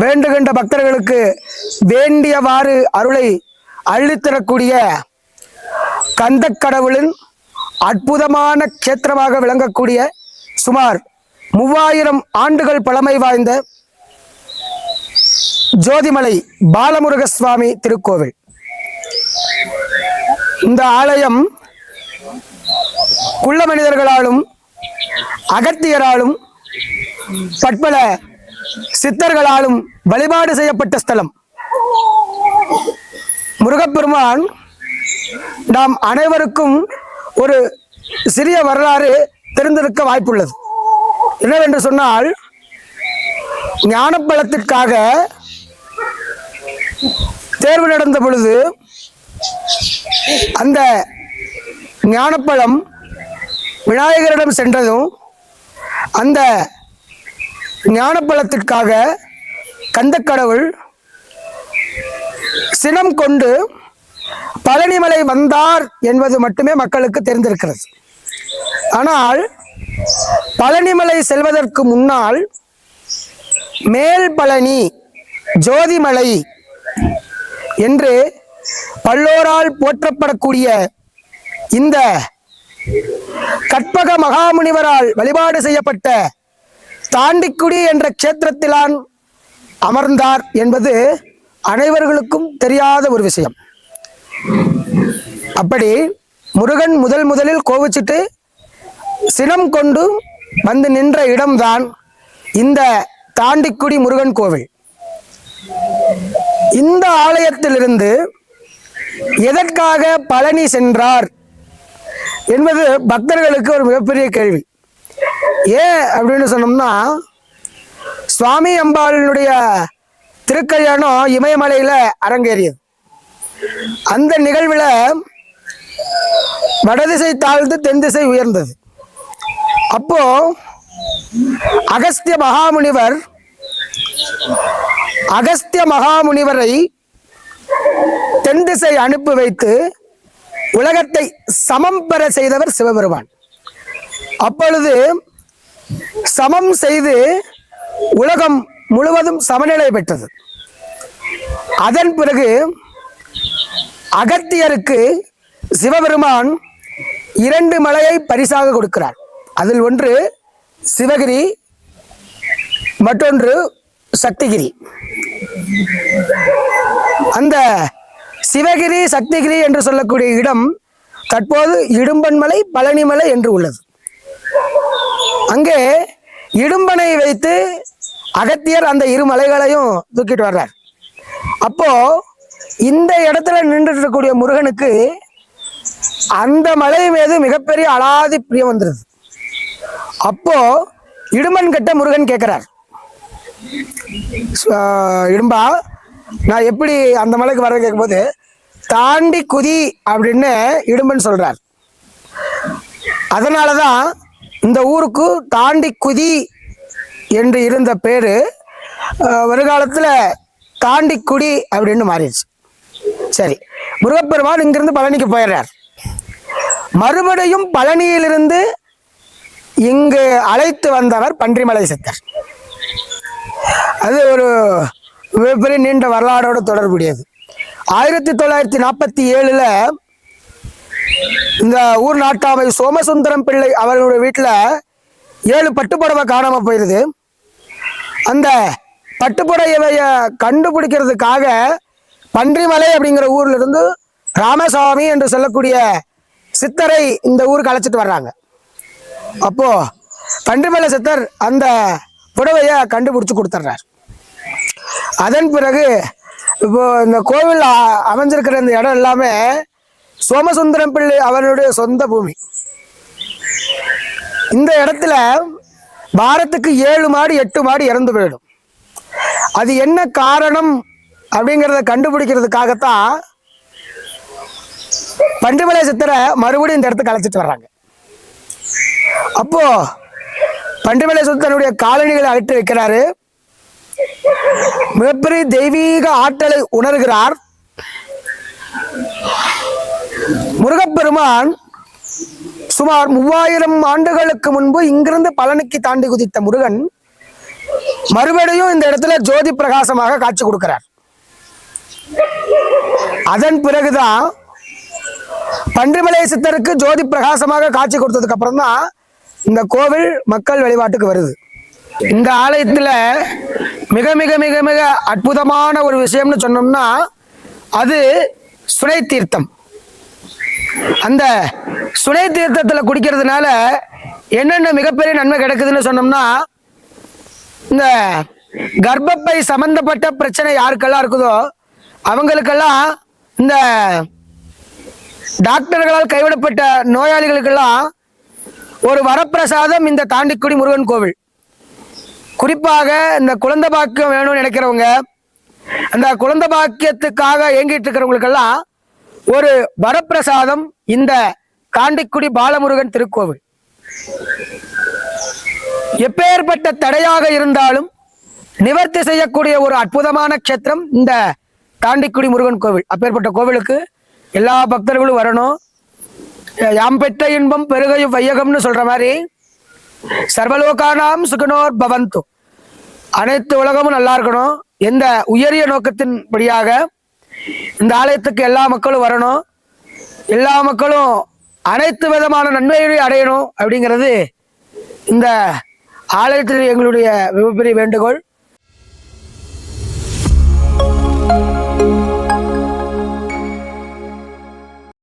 வேண்டுகின்ற பக்தர்களுக்கு வேண்டியவாறு அருளை அள்ளித்தரக்கூடிய கந்த கடவுளின் அற்புதமான கேத்திரமாக விளங்கக்கூடிய சுமார் மூவாயிரம் ஆண்டுகள் பழமை வாய்ந்த ஜோதிமலை பாலமுருக சுவாமி திருக்கோவில். இந்த ஆலயம் குள்ள மனிதர்களாலும் அகத்தியராலும் பற்பல சித்தர்களாலும் வழிபாடு செய்யப்பட்ட ஸ்தலம். முருகப்பெருமான் நாம் அனைவருக்கும் ஒரு சிறிய வரலாறு தெரிந்திருக்க வாய்ப்புள்ளது. என்னவென்று சொன்னால் ஞானப்பழத்திற்காக தேர்வு நடந்த பொழுது அந்த ஞானப்பழம் விநாயகரிடம் சென்றதும் அந்த ஞானப்பழத்திற்காக கந்தக்கடவுள் சினம் கொண்டு பழனிமலை வந்தார் என்பது மட்டுமே மக்களுக்கு தெரிந்திருக்கிறது. ஆனால் பழனிமலை செல்வதற்கு முன்னால் மேல் பழனி ஜோதிமலை என்று பல்லோரால் போற்றப்படக்கூடிய இந்த கற்பக மகாமுனிவரால் வழிபாடு செய்யப்பட்ட தாண்டிக்குடி என்ற க்ஷேத்திரத்திலான் அமர்ந்தார் என்பது அனைவர்களுக்கும் தெரியாத ஒரு விஷயம். அப்படி முருகன் முதல் முதலில் கோவிச்சிட்டு சினம் கொண்டு வந்து நின்ற இடம்தான் இந்த தாண்டிக்குடி முருகன் கோவில். இந்த ஆலயத்திலிருந்து எதற்காக பழனி சென்றார் என்பது பக்தர்களுக்கு ஒரு மிகப்பெரிய கேள்வி. ஏன் அப்படின்னு சொன்னோம்னா சுவாமி அம்பாளினுடைய திருக்கல்யாணம் இமயமலையில அரங்கேறியது. அந்த நிகழ்வில் வடதிசை தாழ்ந்து தென் திசை உயர்ந்தது. அப்போ அகஸ்திய மகாமுனிவர் அகஸ்திய மகாமுனிவரை தென் திசை அனுப்பி வைத்து உலகத்தை சமம் பெற செய்தவர் சிவபெருமான். அப்பொழுது சமம் செய்து உலகம் முழுவதும் சமநிலை பெற்றது. அதன் பிறகு அகத்தியருக்கு சிவபெருமான் இரண்டு மலையை பரிசாக கொடுக்கிறார். அதில் ஒன்று சிவகிரி மற்றொன்று சக்திகிரி. அந்த சிவகிரி சக்திகிரி என்று சொல்லக்கூடிய இடம் தற்போது இடும்பன்மலை பழனிமலை என்று உள்ளது. அங்கே இடும்பனை வைத்து அகத்தியர் அந்த இரு மலைகளையும் தூக்கிட்டு வர்றார். அப்போ இந்த இடத்துல நின்றுட்டு இருக்கக்கூடிய முருகனுக்கு அந்த மலை மீது மிகப்பெரிய அலாதி பிரியம் வந்துருது. அப்போ இடுமன் கிட்ட முருகன் கேட்கிறார் இடும்பா நான் எப்படி அந்த மலைக்கு வர கேட்கும்போது தாண்டி குதி அப்படின்னு இடும்பன் சொல்றார். அதனாலதான் இந்த ஊருக்கு தாண்டி குதி என்று இருந்த பேரு அஹ், வருங்காலத்தில் தாண்டிக்குடி அப்படின்னு மாறிடுச்சு. சரி முருகப்பெருமான் இங்கிருந்து பழனிக்கு போயிடுறார். மறுபடியும் பழனியிலிருந்து இங்கு அழைத்து வந்தவர் பன்றிமலை சித்தர். அது ஒரு மிகப்பெரிய நீண்ட வரலாறோடு தொடர்புடையது. ஆயிரத்தி தொள்ளாயிரத்தி நாற்பத்தி ஏழுல இந்த ஊர் நாட்டாமை சோமசுந்தரம் பிள்ளை அவர்களுடைய வீட்டில் ஏழு பட்டுப்புடவை காணாமல் போயிருது. அந்த பட்டுப்புடவைய கண்டுபிடிக்கிறதுக்காக பன்றிமலை அப்படிங்கிற ஊர்ல இருந்து ராமசாமி என்று சொல்லக்கூடிய சித்தரை இந்த ஊருக்கு அழைச்சிட்டு வர்றாங்க. அப்போ பன்றிமலை சித்தர் அந்த புடவைய கண்டுபிடிச்சு கொடுத்துட்றார் அதன் பிறகு இப்போ இந்த கோவில் அ- அமைஞ்சிருக்கிற இந்த இடம் எல்லாமே சோமசுந்தரம் பிள்ளை அவருடைய சொந்த பூமி. இந்த இடத்துல வாரத்துக்கு ஏழு மாடு எட்டு மாடு இறந்து போயிடும். அது என்ன காரணம் அப்படிங்கிறத கண்டுபிடிக்கிறதுக்காகத்தான் பண்டிமலை சித்தரை மறுபடியும் இந்த இடத்துக்கு அழைச்சிட்டு வர்றாங்க. அப்போ பண்டிமலை சித்தனுடைய காலணிகளை அழைத்து வைக்கிறாரு. மிகப்பெரிய தெய்வீக ஆற்றலை உணர்கிறார். முருகப்பெருமான் சுமார் மூவாயிரம் ஆண்டுகளுக்கு முன்பு இங்கிருந்து பழனிக்கு தாண்டி குதித்த முருகன் மறுபடியும் இந்த இடத்துல ஜோதி பிரகாசமாக காட்சி கொடுக்கிறார். அதன் பிறகுதான் பன்றிமலை சித்தருக்கு ஜோதி பிரகாசமாக காட்சி கொடுத்ததுக்கு அப்புறம் தான் இந்த கோவில் மக்கள் வழிபாட்டுக்கு வருது. இந்த ஆலயத்துல மிக மிக மிக மிக அற்புதமான ஒரு விஷயம்னு சொன்னோம்னா அது சுனை தீர்த்தம். அந்த சுனை தீர்த்தத்தில் குடிக்கிறதுனால என்னென்ன மிகப்பெரிய நன்மை கிடைக்குதுன்னு சொன்னோம்னா இந்த கர்ப்பப்பை சம்பந்தப்பட்ட பிரச்சனை யாருக்கெல்லாம் இருக்குதோ அவங்களுக்கெல்லாம் இந்த டாக்டர்களால் கைவிடப்பட்ட நோயாளிகளுக்கெல்லாம் ஒரு வரப்பிரசாதம் இந்த தாண்டிக்குடி முருகன் கோவில். குறிப்பாக இந்த குழந்தை பாக்கியம் வேணும்னு நினைக்கிறவங்க அந்த குழந்தை பாக்கியத்துக்காக இயங்கிட்டு இருக்கிறவங்களுக்கெல்லாம் ஒரு வரப்பிரசாதம் இந்த காண்டிக்குடி பாலமுருகன் திருக்கோவில். எப்பேற்பட்ட தடையாக இருந்தாலும் நிவர்த்தி செய்யக்கூடிய ஒரு அற்புதமான க்ஷேத்திரம் இந்த காண்டிக்குடி முருகன் கோவில். அப்பேற்பட்ட கோவிலுக்கு எல்லா பக்தர்களும் வரணும். யாம் பெற்ற இன்பம் பெருகையும் வையகம்னு சொல்ற மாதிரி சர்வலோகானாம் சுகனோர் பவந்து. அனைத்து உலகமும் நல்லா இருக்கணும். எந்த உயரிய நோக்கத்தின்படியாக இந்த ஆலயத்துக்கு எல்லா மக்களும் வரணும். எல்லா மக்களும் அனைத்து விதமான நன்மைகளையும் அடையணும் அப்படிங்கிறது இந்த ஆலயத்தில் எங்களுடைய மிகப்பெரிய வேண்டுகோள்.